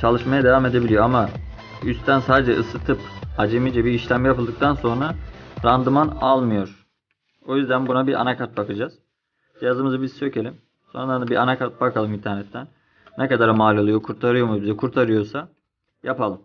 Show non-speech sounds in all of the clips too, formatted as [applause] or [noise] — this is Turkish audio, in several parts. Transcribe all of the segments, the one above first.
çalışmaya devam edebiliyor ama üstten sadece ısıtıp acemice bir işlem yapıldıktan sonra randıman almıyor. O yüzden buna bir anakart bakacağız. Cihazımızı biz sökelim. Sonra da bir anakart bakalım internetten. Ne kadar mal oluyor, kurtarıyor mu bize? Kurtarıyorsa yapalım.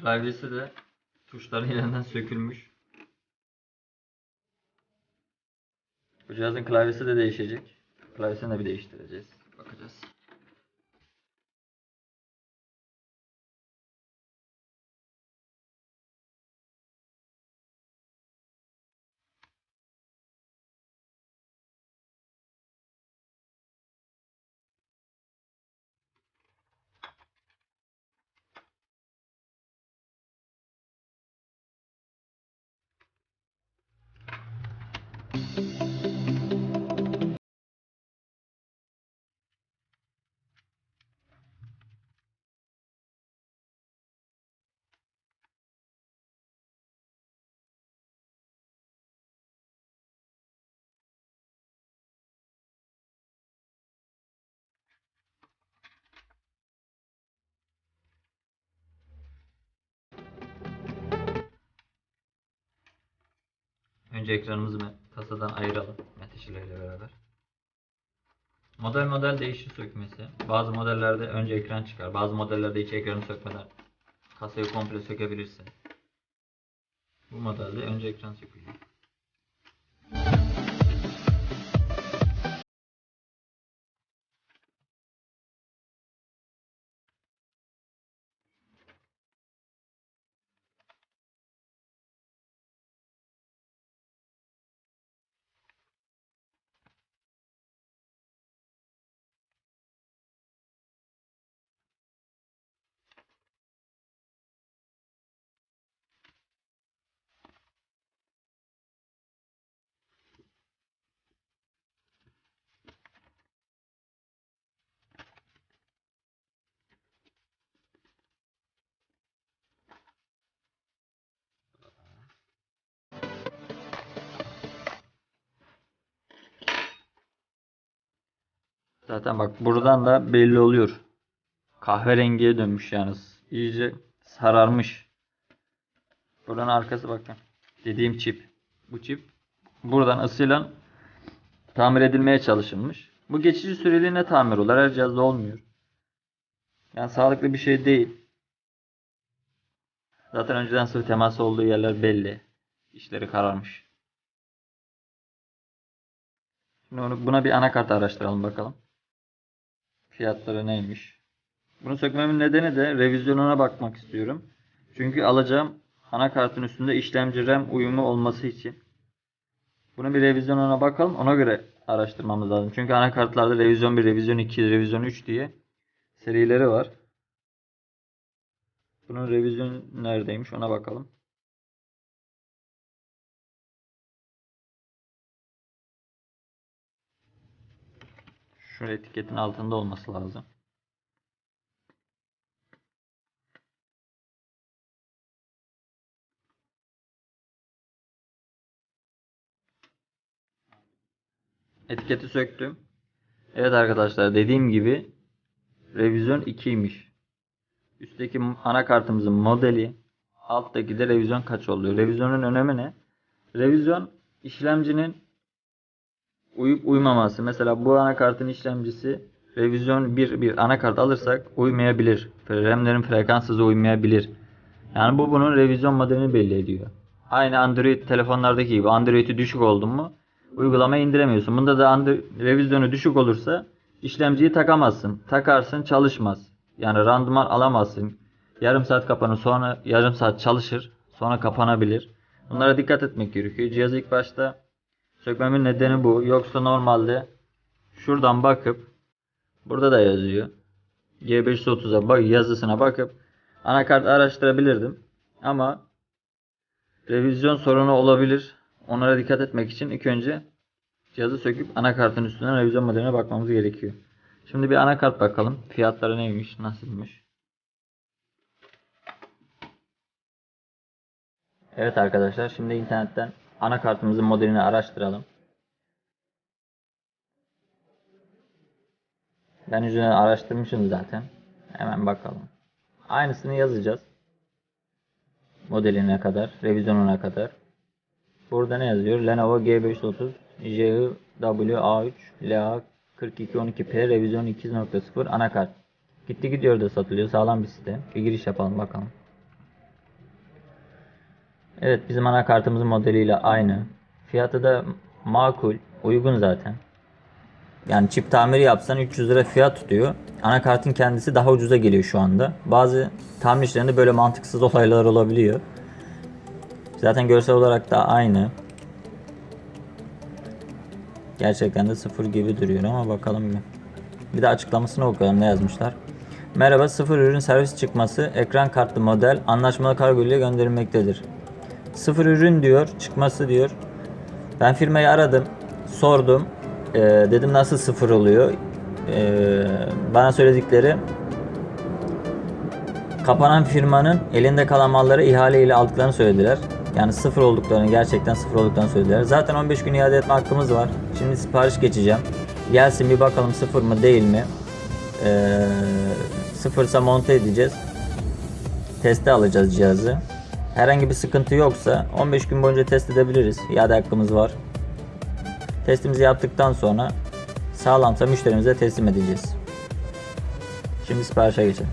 Klavyesi de tuşların yerinden sökülmüş. Bu cihazın klavyesi de değişecek. Klavyesini de bir değiştireceğiz. Bakacağız. Önce ekranımızı kasadan ayıralım menteşelerle beraber. Model model değişir sökmesi. Bazı modellerde önce ekran çıkar. Bazı modellerde hiç ekranı sökmeden kasayı komple sökebilirsin. Bu modelde önce ekran sökülüyor. Zaten bak buradan da belli oluyor. Kahverengiye dönmüş yalnız. İyice sararmış. Buranın arkası bakın. Dediğim çip. Bu çip buradan ısıyla tamir edilmeye çalışılmış. Bu geçici süreliğine tamir olur. Her cihazda olmuyor. Yani sağlıklı bir şey değil. Zaten önceden sıvı teması olduğu yerler belli. İşleri kararmış. Şimdi onu, buna bir anakart araştıralım bakalım. Fiyatları neymiş? Bunu sökmemin nedeni de revizyonuna bakmak istiyorum. Çünkü alacağım anakartın üstünde işlemci RAM uyumu olması için. Bunu bir revizyonuna bakalım. Ona göre araştırmamız lazım. Çünkü anakartlarda revizyon 1, revizyon 2, revizyon 3 diye serileri var. Bunun revizyon neredeymiş ona bakalım. Şurada etiketin altında olması lazım. Etiketi söktüm. Evet arkadaşlar dediğim gibi revizyon 2'ymiş. Üstteki anakartımızın modeli, alttaki de revizyon kaç oluyor? Revizyonun önemi ne? Revizyon işlemcinin uyup uymaması. Mesela bu anakartın işlemcisi revizyon 1 bir anakart alırsak uymayabilir. RAM'lerin frekans hızı uymayabilir. Yani bu bunun revizyon modelini belli ediyor. Aynı Android telefonlardaki gibi Android'i düşük oldun mu uygulamayı indiremiyorsun. Bunda da Android, revizyonu düşük olursa işlemciyi takamazsın. Takarsın çalışmaz. Yani randıman alamazsın. Yarım saat kapanır sonra yarım saat çalışır. Sonra kapanabilir. Bunlara dikkat etmek gerekiyor. Cihazı ilk başta sökmemin nedeni bu. Yoksa normalde şuradan bakıp burada da yazıyor. G530'a bak yazısına bakıp anakart araştırabilirdim. Ama revizyon sorunu olabilir. Onlara dikkat etmek için ilk önce cihazı söküp anakartın üstünden revizyon modeline bakmamız gerekiyor. Şimdi bir anakart bakalım. Fiyatları neymiş, nasılmış? Evet arkadaşlar şimdi internetten anakartımızın modelini araştıralım. Ben üzerine araştırmışım zaten. Hemen bakalım. Aynısını yazacağız. Modeline kadar, revizyonuna kadar. Burada ne yazıyor? Lenovo G530 JW-A3 LA4212P revizyon 2.0 anakart. Gitti gidiyor da satılıyor. Sağlam bir site. Bir giriş yapalım bakalım. Evet bizim anakartımızın modeliyle aynı. Fiyatı da makul, uygun zaten. Yani çip tamiri yapsan 300 lira fiyat tutuyor. Anakartın kendisi daha ucuza geliyor şu anda. Bazı tamir işlerinde böyle mantıksız [laughs] olaylar olabiliyor. Zaten görsel olarak da aynı. Gerçekten de sıfır gibi duruyor ama bakalım bir. Bir de açıklamasını okuyalım ne yazmışlar. Merhaba sıfır ürün servis çıkması ekran kartlı model anlaşmalı kargo ile gönderilmektedir. Sıfır ürün diyor çıkması diyor. Ben firmayı aradım sordum. Ee, dedim nasıl sıfır oluyor. Ee, bana söyledikleri kapanan firmanın elinde kalan malları ihale ile aldıklarını söylediler. Yani sıfır olduklarını gerçekten sıfır olduklarını söylediler. Zaten 15 gün iade etme hakkımız var. Şimdi sipariş geçeceğim. Gelsin bir bakalım sıfır mı değil mi? Ee, sıfırsa monte edeceğiz. Teste alacağız cihazı. Herhangi bir sıkıntı yoksa 15 gün boyunca test edebiliriz. İade hakkımız var. Testimizi yaptıktan sonra sağlamsa müşterimize teslim edeceğiz. Şimdi siparişe geçelim.